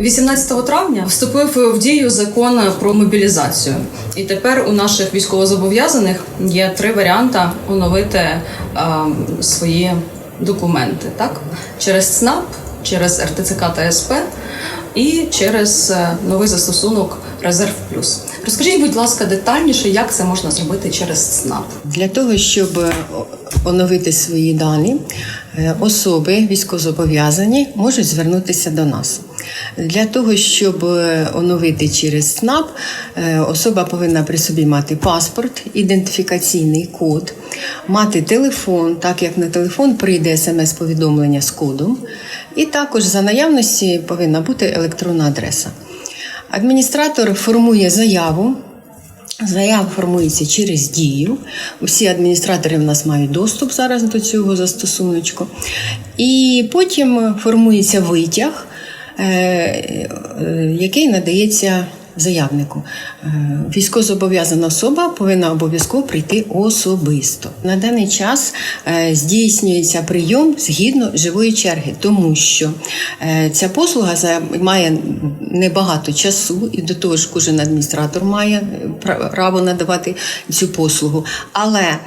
18 травня вступив в дію закон про мобілізацію, і тепер у наших військовозобов'язаних є три варіанти оновити е, свої документи, так через ЦНАП, через РТЦК та СП і через е, новий застосунок Резерв Плюс. Розкажіть, будь ласка, детальніше, як це можна зробити через ЦНАП. Для того, щоб е, оновити свої дані, е, особи військовозобов'язані можуть звернутися до нас. Для того, щоб е, оновити через СНАП, особа повинна при собі мати паспорт, ідентифікаційний код, мати телефон, так як на телефон прийде смс-повідомлення з кодом, і також за наявності повинна бути електронна адреса. Адміністратор формує заяву. Заява формується через дію. Усі адміністратори в нас мають доступ зараз до цього застосуночку. І потім формується витяг, е, е, який надається заявнику. Е, Військовозобов'язана особа повинна обов'язково прийти особисто. На даний час е, здійснюється прийом згідно живої черги, тому що е, ця послуга займає небагато часу, і до того ж кожен адміністратор має право надавати цю послугу. Але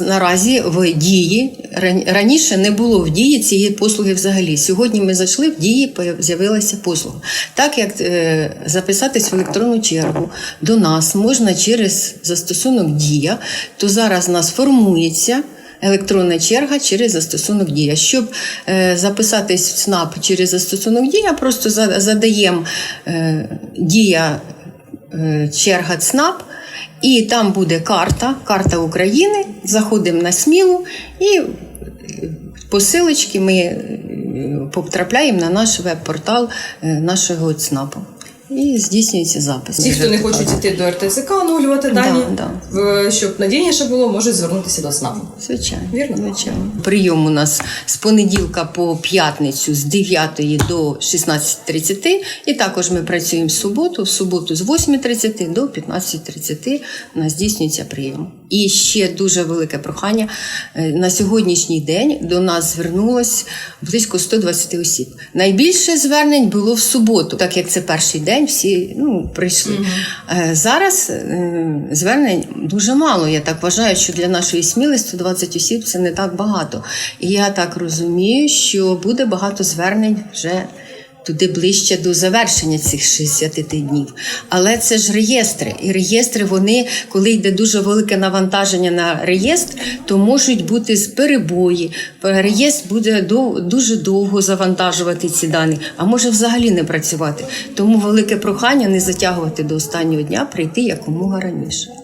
наразі в дії раніше не було в дії цієї послуги взагалі. Сьогодні ми зайшли в дії, з'явилася послуга. Так як записатись в електронну чергу до нас можна через застосунок Дія, то зараз у нас формується. Електронна черга через застосунок Дія. Щоб е, записатись в СНАП через застосунок Дія, просто за- задаємо е, Дія е, черга ЦНАП, і там буде карта, карта України. Заходимо на смілу і посилочки ми е, потрапляємо на наш веб-портал е, нашого ЦНАПу. І здійснюється запис. Ті, хто не хочуть йти до РТЦК, оновлювати дані, да. в- щоб надійніше було, можуть звернутися до СНАПу. Звичайно, Вірно? звичайно. Прийом у нас з понеділка по п'ятницю з 9 до 16.30. І також ми працюємо в суботу, в суботу з 8.30 до 15.30 у нас здійснюється прийом. І ще дуже велике прохання. Е, На сьогоднішній день до нас звернулось близько 120 осіб. Найбільше звернень було в суботу, так як це перший день, всі ну, прийшли. Е, Зараз е, звернень дуже мало. Я так вважаю, що для нашої сміли 120 осіб це не так багато. І я так розумію, що буде багато звернень вже. Туди ближче до завершення цих 60 днів. Але це ж реєстри. І реєстри, вони, коли йде дуже велике навантаження на реєстр, то можуть бути з перебої. Реєстр буде дуже довго завантажувати ці дані, а може взагалі не працювати. Тому велике прохання не затягувати до останнього дня, прийти якомога раніше.